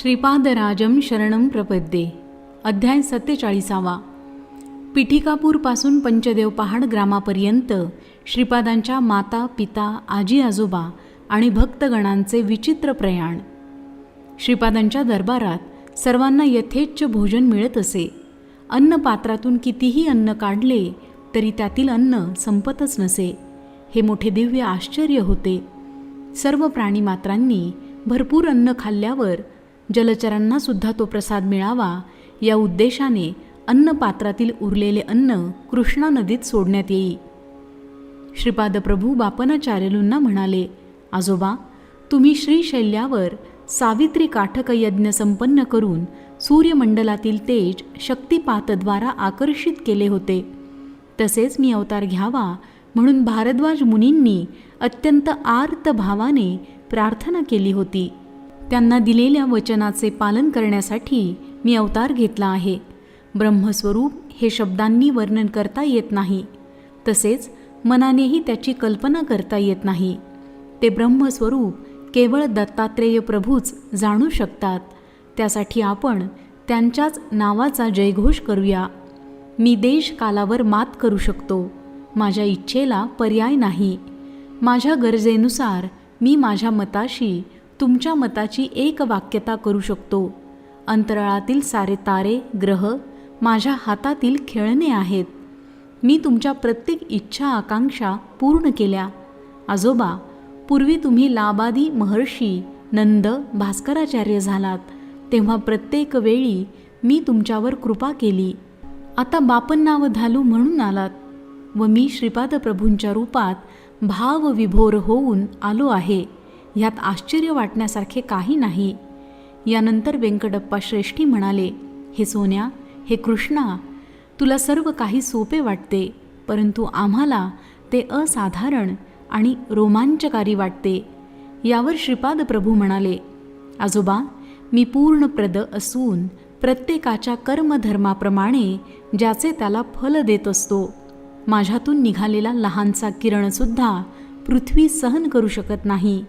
श्रीपादराजम शरणम प्रपद्ये. अध्याय सत्तेचाळीसावा. पिठिकापूरपासून पंचदेव पहाड ग्रामापर्यंत श्रीपादांच्या माता पिता आजी आजोबा आणि भक्तगणांचे विचित्र प्रयाण. श्रीपादांच्या दरबारात सर्वांना यथेच्छ भोजन मिळत असे. अन्न पात्रातून कितीही अन्न काढले तरी त्यातील अन्न संपतच नसे. हे मोठे दिव्य आश्चर्य होते. सर्व प्राणीमात्रांनी भरपूर अन्न खाल्ल्यावर जलचरांना सुद्धा तो प्रसाद मिळावा या उद्देशाने अन्नपात्रातील उरलेले अन्न कृष्णा नदीत सोडण्यात येई. श्रीपाद प्रभू बापनाचार्यलूंना म्हणाले आजोबा तुम्ही श्रीशैल्यावर सावित्री काठक यज्ञ संपन्न करून सूर्यमंडलातील तेज शक्तिपातद्वारा आकर्षित केले होते. तसेच मी अवतार घ्यावा म्हणून भारद्वाज मुनींनी अत्यंत आर्त भावाने प्रार्थना केली होती. त्यांना दिलेल्या वचनाचे पालन करण्यासाठी मी अवतार घेतला आहे. ब्रह्मस्वरूप हे शब्दांनी वर्णन करता येत नाही. तसेच मनानेही त्याची कल्पना करता येत नाही. ते ब्रह्मस्वरूप केवळ दत्तात्रेय प्रभूच जाणू शकतात. त्यासाठी आपण त्यांच्याच नावाचा जयघोष करूया. मी देश कालावर मात करू शकतो. माझ्या इच्छेला पर्याय नाही. माझ्या गरजेनुसार मी माझ्या मताशी तुमच्या मताची एक वाक्यता करू शकतो. अंतराळातील सारे तारे ग्रह माझ्या हातातील खेळणे आहेत. मी तुमच्या प्रत्येक इच्छा आकांक्षा पूर्ण केल्या. आजोबा पूर्वी तुम्ही लाबादी महर्षी नंद भास्कराचार्य झालात. तेव्हा प्रत्येक वेळी मी तुमच्यावर कृपा केली. आता बापन नाव धालू म्हणून आलात व मी श्रीपाद प्रभूंच्या रूपात भावविभोर होऊन आलो आहे. ह्यात आश्चर्य वाटण्यासारखे काही नाही. यानंतर व्यंकटप्पा श्रेष्ठी म्हणाले हे सोन्या हे कृष्णा तुला सर्व काही सोपे वाटते परंतु आम्हाला ते असाधारण आणि रोमांचकारी वाटते. यावर श्रीपाद प्रभू म्हणाले आजोबा मी पूर्णप्रद असून प्रत्येकाच्या कर्मधर्माप्रमाणे ज्याचे त्याला फल देत असतो माझ्यातून निघालेला लहानसा किरणसुद्धा पृथ्वी सहन करू शकत नाही.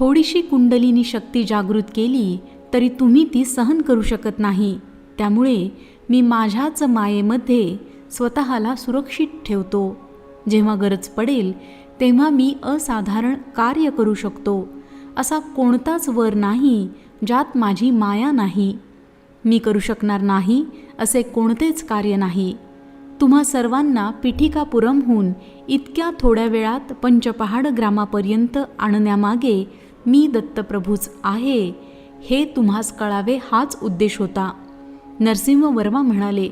थोडीशी कुंडलिनी शक्ती जागृत केली तरी तुम्ही ती सहन करू शकत नाही. त्यामुळे मी माझ्याच मायेमध्ये स्वतःला सुरक्षित ठेवतो. जेव्हा गरज पडेल तेव्हा मी असाधारण कार्य करू शकतो. असा कोणताच वर नाही ज्यात माझी माया नाही. मी करू शकणार नाही असे कोणतेच कार्य नाही. तुम्हा सर्वांना पिठिकापुरमहून इतक्या थोड्या वेळात पंचपहाड ग्रामापर्यंत आणण्यामागे मी दत्तप्रभूच आहे हे तुम्हास कळावे हाच उद्देश होता. नरसिंह वर्मा म्हणाले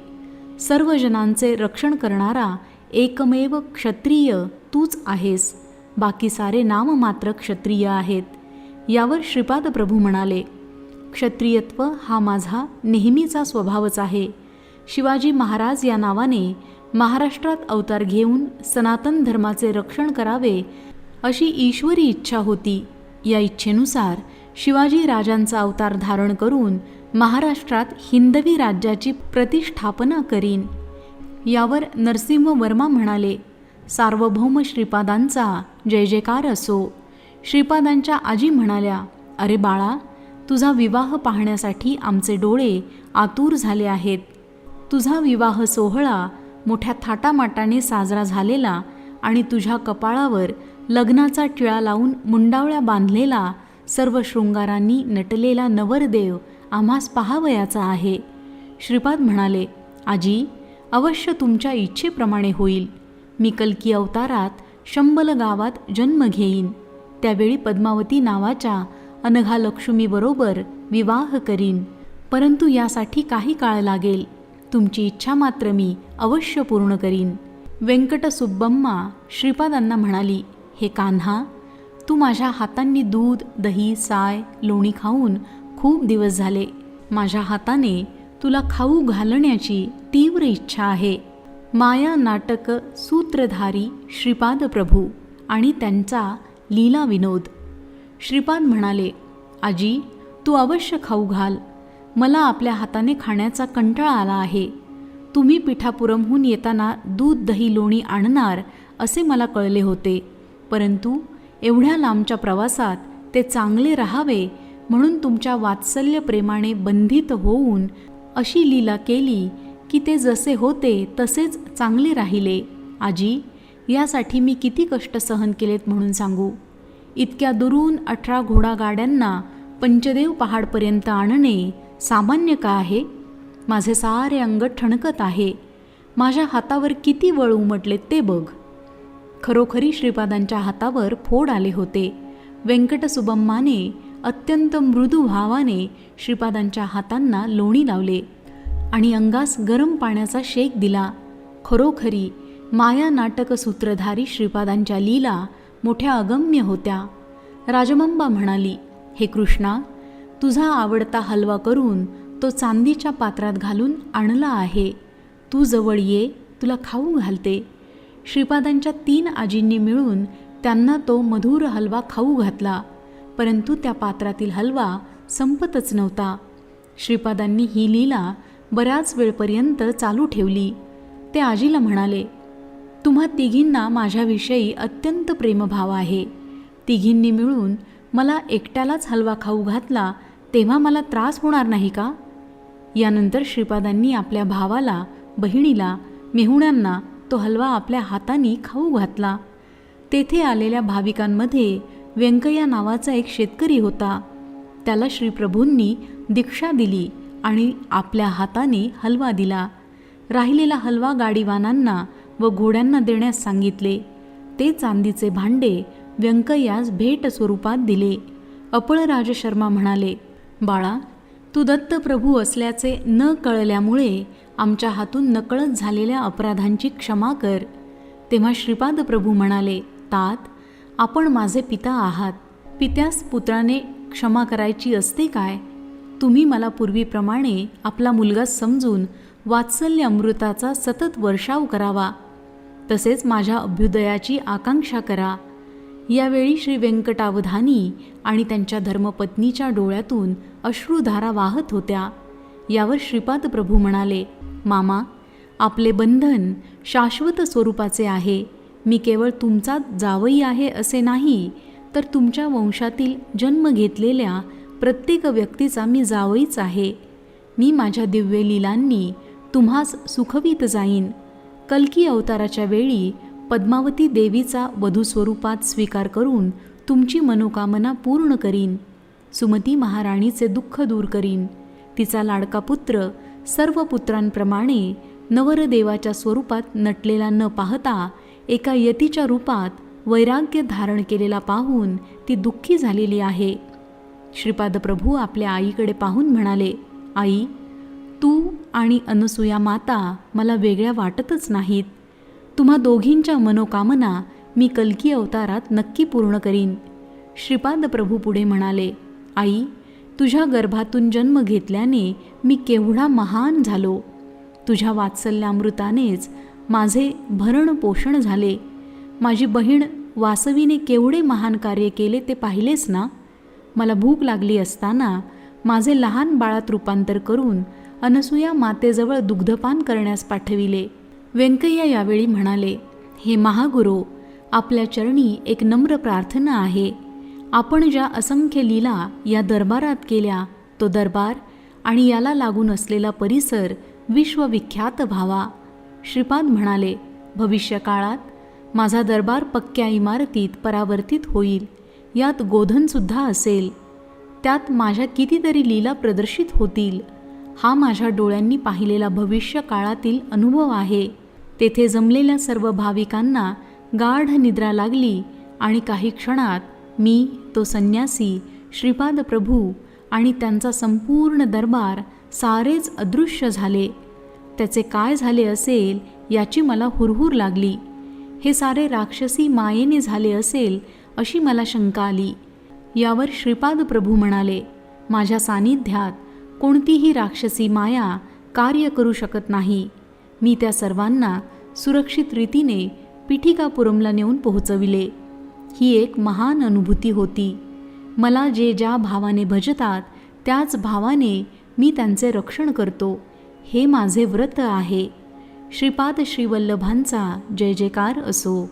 सर्व जनांचे रक्षण करणारा एकमेव क्षत्रिय तूच आहेस. बाकी सारे नाममात्र क्षत्रिय आहेत. यावर श्रीपाद प्रभू म्हणाले क्षत्रियत्व हा माझा नेहमीचा स्वभावच आहे. शिवाजी महाराज या नावाने महाराष्ट्रात अवतार घेऊन सनातन धर्माचे रक्षण करावे अशी ईश्वरी इच्छा होती. या इच्छेनुसार शिवाजी राजांचा अवतार धारण करून महाराष्ट्रात हिंदवी राज्याची प्रतिष्ठापना करीन. यावर नरसिंह वर्मा म्हणाले सार्वभौम श्रीपादांचा जय जयकार असो. श्रीपादांच्या आजी म्हणाल्या अरे बाळा तुझा विवाह पाहण्यासाठी आमचे डोळे आतूर झाले आहेत. तुझा विवाह सोहळा मोठ्या थाटामाटाने साजरा झालेला आणि तुझ्या कपाळावर लग्नाचा टिळा लावून मुंडावळ्या बांधलेला सर्व शृंगारांनी नटलेला नवरदेव आम्हास पाहावयाचा आहे. श्रीपाद म्हणाले आजी अवश्य तुमच्या इच्छेप्रमाणे होईल. मी कल्की अवतारात शंबल गावात जन्म घेईन. त्यावेळी पद्मावती नावाच्या अनघा लक्ष्मीबरोबर विवाह करीन. परंतु यासाठी काही काळ लागेल. तुमची इच्छा मात्र मी अवश्य पूर्ण करीन. व्यंकटसुब्बम्मा श्रीपादांना म्हणाली हे कान्हा तू माझ्या हातांनी दूध दही साय लोणी खाऊन खूप दिवस झाले. माझ्या हाताने तुला खाऊ घालण्याची तीव्र इच्छा आहे. माया नाटक सूत्रधारी श्रीपाद प्रभू आणि त्यांचा लीला विनोद. श्रीपाद म्हणाले आजी तू अवश्य खाऊ घाल. मला आपल्या हाताने खाण्याचा कंटाळा आला आहे. तुम्ही पिठापुरमहून येताना दूध दही लोणी आणणार असे मला कळले होते. परंतु एवढ्या लांबच्या प्रवासात ते चांगले राहावे म्हणून तुमच्या वात्सल्य प्रेमाने बंधित होऊन अशी लीला केली की ते जसे होते तसेच चांगले राहिले. आजी यासाठी मी किती कष्ट सहन केलेत म्हणून सांगू. इतक्या दुरून अठरा घोडागाड्यांना पंचदेव पहाडपर्यंत आणणे सामान्य का आहे? माझे सारे अंग ठणकत आहे. माझ्या हातावर किती वळ उमटले ते बघ. खरोखरी श्रीपादांच्या हातावर फोड आले होते. व्यंकटसुबम्माने अत्यंत मृदू भावाने श्रीपादांच्या हातांना लोणी लावले आणि अंगास गरम पाण्याचा शेक दिला. खरोखरी माया नाटक सूत्रधारी श्रीपादांच्या लीला मोठ्या अगम्य होत्या. राजमंबा म्हणाली हे कृष्णा तुझा आवडता हलवा करून तो चांदीच्या पात्रात घालून आणला आहे. तू जवळ ये तुला खाऊ घालते. श्रीपादांच्या तीन आजींनी मिळून त्यांना तो मधुर हलवा खाऊ घातला. परंतु त्या पात्रातील हलवा संपतच नव्हता. श्रीपादांनी ही लीला बऱ्याच वेळपर्यंत चालू ठेवली. ते आजीला म्हणाले तुम्हा तिघींना माझ्याविषयी अत्यंत प्रेमभाव आहे. तिघींनी मिळून मला एकट्यालाच हलवा खाऊ घातला तेव्हा मला त्रास होणार नाही का? यानंतर श्रीपादांनी आपल्या भावाला बहिणीला मेहुण्यांना तो हलवा आपल्या हाताने खाऊ घातला. तेथे आलेल्या भाविकांमध्ये व्यंकय्या नावाचा एक शेतकरी होता. त्याला श्रीप्रभूंनी दीक्षा दिली आणि आपल्या हाताने हलवा दिला. राहिलेला हलवा गाडीवानांना व घोड्यांना देण्यास सांगितले. ते चांदीचे भांडे व्यंकय्यास भेट स्वरूपात दिले. अपळराज शर्मा म्हणाले बाळा तू दत्तप्रभू असल्याचे न कळल्यामुळे आमच्या हातून नकळत झालेल्या अपराधांची क्षमा कर. तेव्हा श्रीपाद प्रभू म्हणाले तात आपण माझे पिता आहात. पित्यास पुत्राने क्षमा करायची असते काय? तुम्ही मला पूर्वीप्रमाणे आपला मुलगा समजून वात्सल्य अमृताचा सतत वर्षाव करावा. तसेच माझ्या अभ्युदयाची आकांक्षा करा. यावेळी श्री व्यंकटावधानी आणि त्यांच्या धर्मपत्नीच्या डोळ्यातून अश्रुधारा वाहत होत्या. यावर श्रीपाद प्रभू म्हणाले मामा आपले बंधन शाश्वत स्वरूपाचे आहे. मी केवळ तुमचा जावई आहे असे नाही तर तुमच्या वंशातील जन्म घेतलेल्या प्रत्येक व्यक्तीचा मी जावईच आहे. मी माझ्या दिव्य लीलांनी तुम्हास सुखवीत जाईन. कल्की अवताराच्या वेळी पद्मावती देवीचा वधू स्वरूपात स्वीकार करून तुमची मनोकामना पूर्ण करीन. सुमती महाराणीचे दुःख दूर करीन. तिचा लाडका पुत्र सर्व पुत्रांप्रमाणे नवरदेवाच्या स्वरूपात नटलेला न पाहता एका यतीच्या रूपात वैराग्य धारण केलेला पाहून ती दुःखी झालेली आहे. श्रीपाद प्रभू आपल्या आईकडे पाहून म्हणाले आई तू आणि अनसुया माता मला वेगळ्या वाटतच नाहीत. तुम्हा दोघींच्या मनोकामना मी कल्की अवतारात नक्की पूर्ण करीन. श्रीपाद प्रभू पुढे म्हणाले आई तुझ्या गर्भातून जन्म घेतल्याने मी केवढा महान झालो. तुझ्या वात्सल्यामृतानेच माझे भरण पोषण झाले. माझी बहीण वासवीने केवढे महान कार्य केले ते पाहिलेच ना? मला भूक लागली असताना माझे लहान बाळात रूपांतर करून अनसुया मातेजवळ दुग्धपान करण्यास पाठविले. व्यंकय्या यावेळी म्हणाले हे महागुरो आपल्या चरणी एक नम्र प्रार्थना आहे. आपण ज्या असंख्य लीला या दरबारात केल्या तो दरबार आणि याला लागून असलेला परिसर विश्वविख्यात व्हावा. श्रीपाद म्हणाले भविष्यकाळात माझा दरबार पक्क्या इमारतीत परावर्तित होईल. यात गोधनसुद्धा असेल. त्यात माझ्या कितीतरी लीला प्रदर्शित होतील. हा माझ्या डोळ्यांनी पाहिलेला भविष्य काळातील अनुभव आहे. तेथे जमलेल्या सर्व भाविकांना गाढ निद्रा लागली आणि काही क्षणात मी तो संन्यासी श्रीपाद प्रभू आणि त्यांचा संपूर्ण दरबार सारेच अदृश्य झाले. त्याचे काय झाले असेल याची मला हुरहुर लागली. हे सारे राक्षसी मायेने झाले असेल अशी मला शंका आली. यावर श्रीपाद प्रभू म्हणाले माझ्या सानिध्यात कोणतीही राक्षसी माया कार्य करू शकत नाही. मी त्या सर्वांना सुरक्षित रीतीने पिठिकापुरमला नेऊन पोहोचविले. ही एक महान अनुभूती होती. मला जे ज्या भावाने भजतात त्याच भावाने मी त्यांचे रक्षण करतो. हे माझे व्रत आहे. श्रीपाद श्रीवल्लभांचा जय जयकार असो.